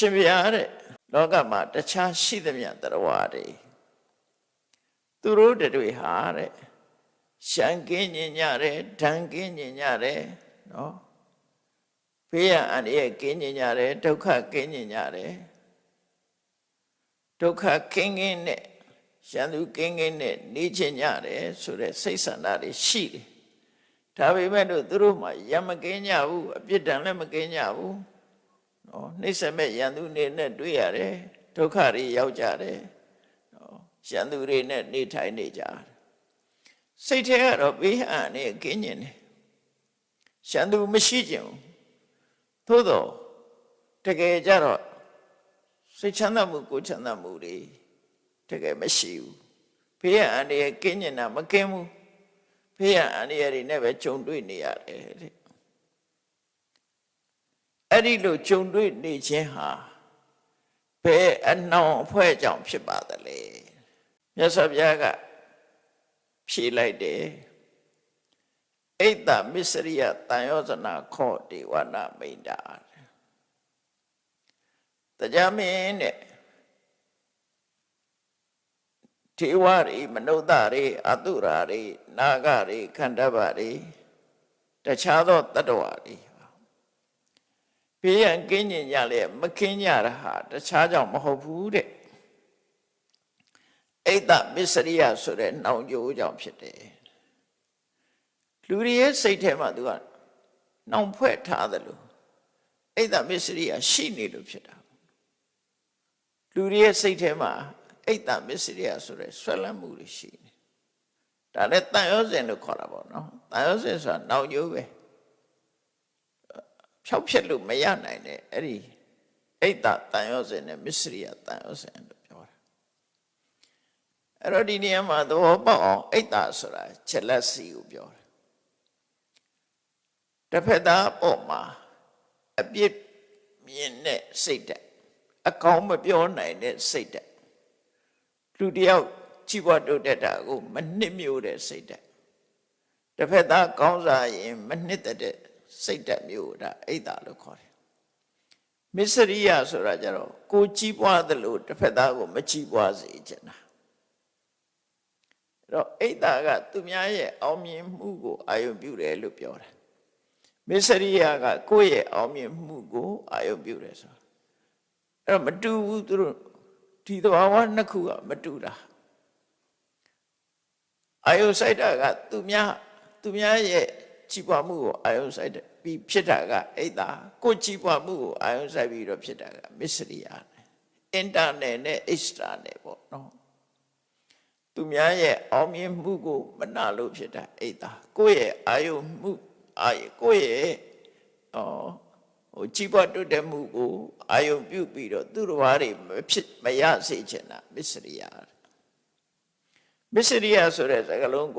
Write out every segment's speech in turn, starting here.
ရှင်ဗျာတဲ့လောကမှာတခြားရှိသမျှတရားတွေသူတို့တွေဟာတဲ့ရှံကင်းညင်ကြတယ်ဓာန်ကင်းညင်ကြတယ်နော်ဘေးရန်အန္တရာယ်ကင်းညင်ကြတယ်ဒုက္ခကင်းညင်ကြတယ်ဒုက္ခကင်းကင်းနဲ့ရန်သူကင်းကင်းနဲ့နေချင်ကြတယ်ဆိုတဲ့စိတ်ဆန္ဒတွေရှိတယ်ဒါပေမဲ့လို့သူတို့မှရံမကင်းကြဘူးအပြစ်ဒဏ်လည်းမကင်းကြဘူး နော်နှိမ့်ဆက်မဲ့ရန်သူနေနဲ့တွေ့ရတယ်ဒုက္ခတွေရောက်ကြတယ်နော်ရန်သူတွေနဲ့နေထိုင်နေကြတယ်စိတ်ထဲကတော့ဘေးဟန်နဲ့ကင်းကျင်တယ်ရန်သူမရှိကြဘူးသို့တော့တကယ်ကြတော့စိတ်ချမ်းသာမှုကိုယ်ချမ်းသာမှုတွေတကယ်မရှိဘူးဘေးဟန်နဲ့ကင်းကျင်တာမကင်းဘူးဘေးဟန်အန္တရာယ်တွေနဲ့ပဲကြုံတွေ့နေရတယ်တဲ့ အဲ့ဒီလိုကြုံတွေ့နေခြင်းဟာဘယ်အနှောင်အဖွဲ့ကြောင့်ဖြစ်ပါသလဲမြတ်စွာဘုရားကဖြေလိုက်တယ်အိတ်တမစ္စရိယတန်ယောဇနာခောဒေဝနာမိန်တာတရားမင်းတဲ့ထေဝရီမနုဿရီအတုရာရီနာဂရီခန္ဓဗရီတခြားသောတတ္တဝါတွေ ဘေးရန်ကင်းကျင်ကြလေမကင်းကြတာဟာတခြားကြောင့်မဟုတ်ဘူးတဲ့အိတ်တမစ္စရိယဆိုတဲ့နှောင်ကြိုးကြောင့်ဖြစ်တယ်လူတွေရဲ့စိတ်ထဲမှာသူကနှောင်ဖွဲ့ထားတယ်လို့အိတ်တမစ္စရိယရှိနေလို့ဖြစ်တာလူတွေရဲ့စိတ်ထဲမှာအိတ်တမစ္စရိယဆိုတဲ့ဆွဲလန်းမှုတွေရှိနေဒါလည်းတန်ရောစင်လို့ခေါ်တာပေါ့နော်တန်ရောစင်ဆိုတာနှောင်ကြိုးပဲ ဖြောက်ဖြက်လို့မရနိုင်တဲ့အဲ့ဒီအိတ်တတန်ရောစင်နဲ့မစ္စရိယတန်ရောစင်လို့ပြောတာအဲ့တော့ဒီနေရာမှာသဘောပေါက်အောင်အိတ်တဆိုတာချက်လက်စီကိုပြောတယ်တစ်ဖက်သားအပေါ်မှာအပြစ်မြင်တဲ့စိတ်ဓာတ်အကောင်းမပြောနိုင်တဲ့စိတ်ဓာတ်လူတယောက်ကြည်ပွားတိုးတက်တာကို မနှစ်မြို့တဲ့စိတ်ဓာတ်တစ်ဖက်သားကောင်းစားရင် မနှစ်သက်တဲ့ စိတ်ဓာတ်မျိုးဒါအိတ်တာလို့ခေါ်တယ်မစ္စရိယဆိုတာကြတော့ကိုကြည်ပွားသလိုတစ်ဖက်သားကို မကြည်ပွားစေချင်တာအဲ့တော့အိတ်တာကသူများရဲ့အောင်မြင်မှုကိုအာရုံပြုတယ်လို့ပြောတယ်မစ္စရိယကကိုယ့်ရဲ့အောင်မြင်မှုကိုအာရုံပြုတယ်ဆိုအဲ့တော့မတူဘူးသူတို့ဒီသဘာဝနှစ်ခုကမတူတာအာယုစိုက်တာကသူများသူများရဲ့ကြည်ပွားမှုကိုအာယုစိုက်တယ် ပြီးဖြစ်တာကအိတ်တာကိုကြည်ပွားမှုကိုအာယုစိုက်ပြီးတော့ဖြစ်တာကမစ္စရိယအင်တာနယ်နဲ့ extra နဲ့ပေါ့နော်သူများရဲ့အောင်မြင်မှုကိုမနာလို့ဖြစ်တာအိတ်တာကိုယ့်ရဲ့အာယုမှုအာကိုယ့်ရဲ့အော်ဟိုကြည်ပွားတွတ်တဲ့မှုကိုအာယုပြုပြီးတော့သူတော်ဘာတွေမဖြစ်မရစေချင်တာမစ္စရိယမစ္စရိယဆိုတဲ့စကားလုံးက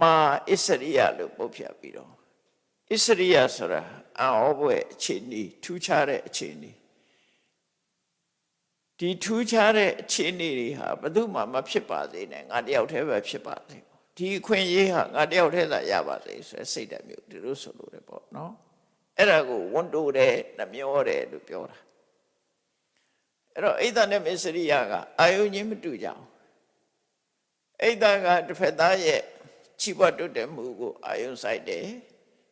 မာအစ္စရိယလို့ပုတ်ဖြတ်ပြီးတော့ အစ္စရိယဆိုတာအောဘွယ်အခြေအနေထူးခြားတဲ့အခြေအနေဒီထူးခြားတဲ့အခြေအနေတွေဟာဘယ်သူမှမဖြစ်ပါစေနဲ့ငါတယောက်တည်းပဲဖြစ်ပါစေဒီအခွင့်အရေးဟာငါတယောက်တည်းသာရပါစေဆိုတဲ့စိတ်ဓာတ်မျိုးဒီလိုဆိုလို့ရပေါ့နော်အဲ့ဒါကိုဝန်တိုးတယ်နှမျောတယ်လို့ပြောတာအဲ့တော့အိဒ္ဓနဲ့မစ္စရိယကအာယုန်ချင်းမတူကြအောင်အိဒ္ဓကတစ်ဖက်သားရဲ့ခြိပွားတွတ်တဲ့မှုကိုအာယုန်ဆိုင်တယ်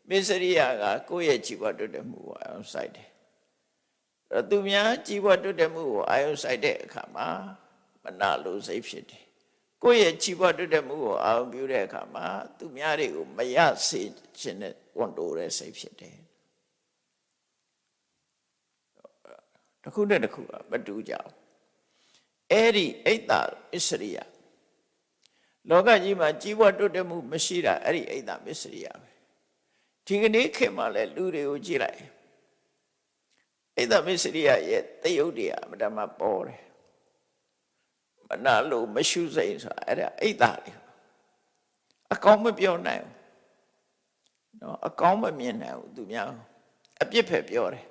မစ္စရိယကကိုယ့်ရဲ့ခြိပွားတွတ်တဲ့မှုကိုအာယုန်ဆိုင်တယ်အဲ့သူများခြိပွားတွတ်တဲ့မှုကိုအာယုန်ဆိုင်တဲ့အခါမှာမနာလိုစိတ်ဖြစ်တယ်ကိုယ့်ရဲ့ခြိပွားတွတ်တဲ့မှုကိုအာယုန်ပြုတဲ့အခါမှာသူများတွေကိုမရစေခြင်းနဲ့ဝန်တိုးတဲ့စိတ်ဖြစ်တယ်တစ်ခုနဲ့တစ်ခုကမတူကြအောင်အဲ့ဒီအိတ်တာမစ္စရိယလောကကြီးမှာကြီးပွားတိုးတက်မှုမရှိတာအဲ့ဒီအိတ်တာမစ္စရိယပဲ ဒီကနေ့ခေတ်မှာလည်းလူတွေကိုကြည့်လိုက်အိတ်တာမစ္စရိယရဲ့တယုတ်တွေအမတမပေါ်တယ်မနာလို့မရှုစိတ်ဆိုတာအဲ့ဒါအိတ်တာတွေအကောင်းမပြောနိုင်ဘူးနော်အကောင်းမမြင်နိုင်ဘူးသူများအပြစ်ဖက်ပြောတယ်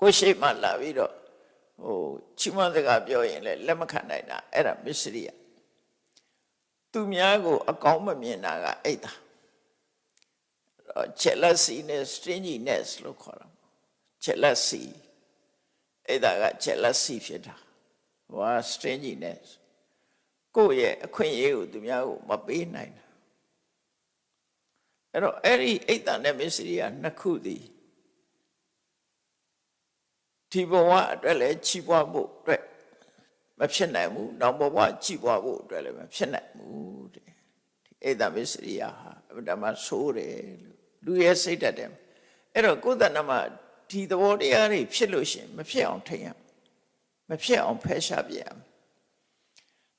ကိုရှိမှလာပြီးတော့ဟိုချီးမွမ်းစကားပြောရင်လည်းလက်မခံနိုင်တာအဲ့ဒါမစ္စရိယသူများကို အကောင်းမမြင်တာကအိတ်တာ jealousy နဲ့ stinginess လို့ခေါ်တာ jealousy အဲ့ဒါက jealousy ဖြစ်တာဟိုက strangeness ကိုယ့်ရဲ့အခွင့်အရေးကိုသူများကိုမပေးနိုင်တာအဲ့တော့အဲ့ဒီအိတ်တန်နဲ့မစ္စရိယနှစ်ခုသည်ဒီဘဝအတွက်လည်းချီးပွားဖို့အတွက်မဖြစ်နိုင်ဘူးနောက်ဘဝချီးပွားဖို့အတွက်လည်းမဖြစ်နိုင်ဘူးတဲ့ဒီအိတ်တန်မစ္စရိယဟာအမှန်တမ်းဆိုးတယ်လို့ လူရဲ့စိတ်ဓာတ်တယ်အဲ့တော့ကိုယ်တဏ္ဍမှာဒီသဘောတရားတွေဖြစ်လို့ရှိရင်မဖြစ်အောင်ထိန်ရမဖြစ်အောင်ဖယ်ရှားပြရမယ်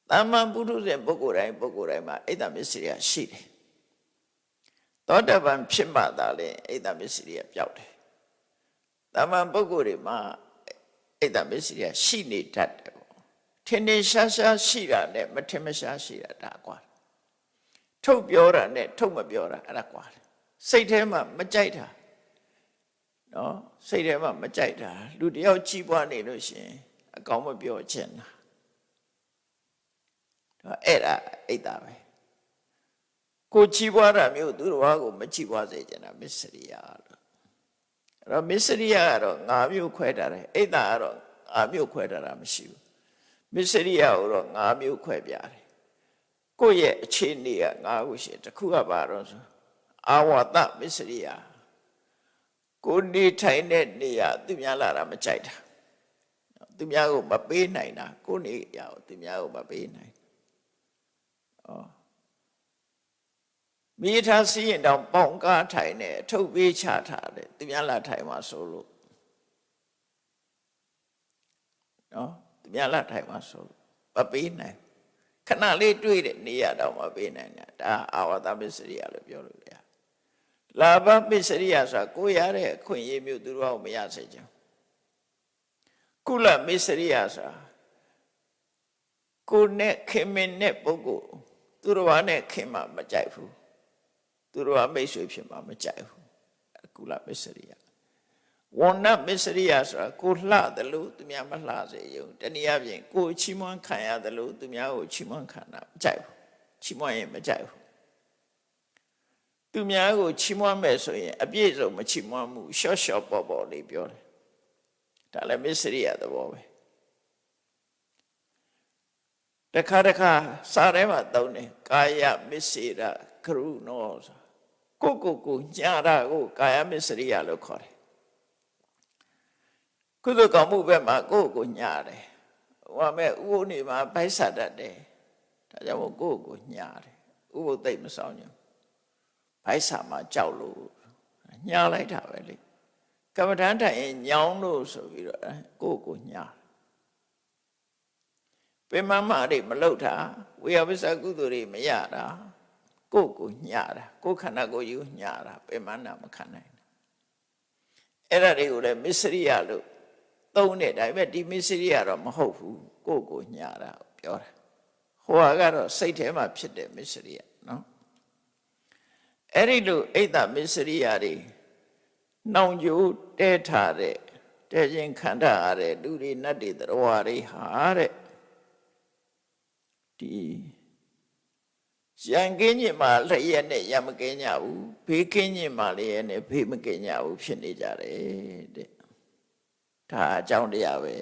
တာမန်ပုထုဇဉ်ပုဂ္ဂိုလ်တိုင်းပုဂ္ဂိုလ်တိုင်းမှာအိတ်တမစ္စရိယရှိတယ်သောတပန်ဖြစ်မှသာလေအိတ်တမစ္စရိယပျောက်တယ်တာမန်ပုဂ္ဂိုလ်တွေမှာအိတ်တမစ္စရိယရှိနေတတ်တယ်ပေါ့ထင်ထင်ရှားရှားရှိတာနဲ့မထင်မရှားရှိတာဒါကွာထုတ်ပြောတာနဲ့ထုတ်မပြောတာအဲ့ဒါကွာ စိတ်ထဲမှာမကြိုက်တာနော်စိတ်ထဲမှာမကြိုက်တာလူတယောက်ကြီးပွားနေလို့ရှိရင်အကောင်မပြောချင်တာတော့အဲ့ဒါအိတ်တာပဲကိုကြီးပွားတာမျိုးသူတော်ဘာကိုမကြီးပွားစေချင်တာမစ္စရိယလို့အဲ့တော့မစ္စရိယကတော့ငါမျိုးခွဲတာတယ်အိတ်တာကတော့ငါမျိုးခွဲတာတာမရှိဘူးမစ္စရိယကိုတော့ငါမျိုးခွဲပြတယ်ကိုယ့်ရဲ့အခြေအနေကငါ့ကိုရှိတယ်တစ်ခုကပါတော့ဆို အာဝတမစ္စရိယကိုနေထိုင်တဲ့နေရာသူများလာတာမကြိုက်တာသူများကိုမပေးနိုင်တာကိုနေရာကိုသူများကိုမပေးနိုင်ဩမိသားစီရင်တောင်ပေါင်ကားထိုင်နေအထုတ်ပေးချထားတယ်သူများလာထိုင်မှာဆိုလို့နော်သူများလာထိုင်မှာဆိုလို့မပေးနိုင်ခဏလေးတွေ့တဲ့နေရာတော့မပေးနိုင်တာဒါအာဝတမစ္စရိယလို့ပြောလို့ရတယ် လာဘမစ္စရိယဆိုတာကိုရတဲ့အခွင့်အရေးမျိုးသူတို့ကမရစေချင်ကုလမစ္စရိယဆိုတာကိုနဲ့ခင်မင်နဲ့ပုဂ္ဂိုလ်သူတော်ဘာနဲ့ခင်မှမကြိုက်ဘူးသူတော်ဘာမိတ်ဆွေဖြစ်မှမကြိုက်ဘူးကုလမစ္စရိယဝဏ္ဏမစ္စရိယဆိုတာကိုလှတယ်လို့သူများမလှစေရုံတနည်းအားဖြင့်ကိုချီးမွမ်းခံရတယ်လို့သူများကိုချီးမွမ်းခံတာမကြိုက်ဘူးချီးမွမ်းရင်မကြိုက်ဘူး သူများကိုချီးမွမ်းမယ်ဆိုရင်အပြည့်စုံမချီးမွမ်းမှုရှော့ရှော့ပေါ်ပေါ်လေးပြောတယ်ဒါလည်းမစ္စရိယသဘောပဲတခါတခါစာထဲမှာသုံးတယ်ကာယမစ္စေရကရုဏောဆိုကိုကိုကိုညာတာကိုကာယမစ္စရိယလို့ခေါ်တယ်ကုသိုလ်ကောင်းမှုဘက်မှာကိုကိုကိုညာတယ်ဟိုမဲ့ဥပုနေမှာဗိုက်ဆတ်တတ်တယ်ဒါကြောင့်မို့ကိုကိုကိုညာတယ်ဥပုသိမ့်မဆောင်ည ဗိုက်ဆာမှာကြောက်လို့ညာလိုက်တာပဲလေကမ္မဋ္ဌာန်းထိုင်ရင်ညောင်းလို့ဆိုပြီးတော့ကိုကိုကိုညာပင်မမတွေမလုတာဝေယဝိသကုသိုလ်တွေမရတာကိုယ့်ကိုညတာကိုယ်ခန္ဓာကိုယ်ယူညတာပင်မနာမခံနိုင်ဘူးအဲ့ဒါတွေကိုလည်းမစ္စရိယလို့သုံးတယ်ဒါပေမဲ့ဒီမစ္စရိယတော့မဟုတ်ဘူးကိုယ့်ကိုညတာပြောတာဟိုဟာကတော့စိတ်ထဲမှာဖြစ်တဲ့မစ္စရိယနော် အဲ့ဒီလိုအိတ်တမစ္စရိယတွေနှောင်ကြိုးတဲထားတဲ့တဲခြင်းခန္ဓာရတဲ့လူတွေနတ်တွေသရဝါတွေဟာတဲ့ဒီရန်ကင်းညင်မှာလျက်နဲ့ရံမကင်းကြဘူးဘေးကင်းညင်မှာလည်းနဲ့ဘေးမကင်းကြဘူးဖြစ်နေကြတယ်တဲ့ဒါအကြောင်းတရားပဲ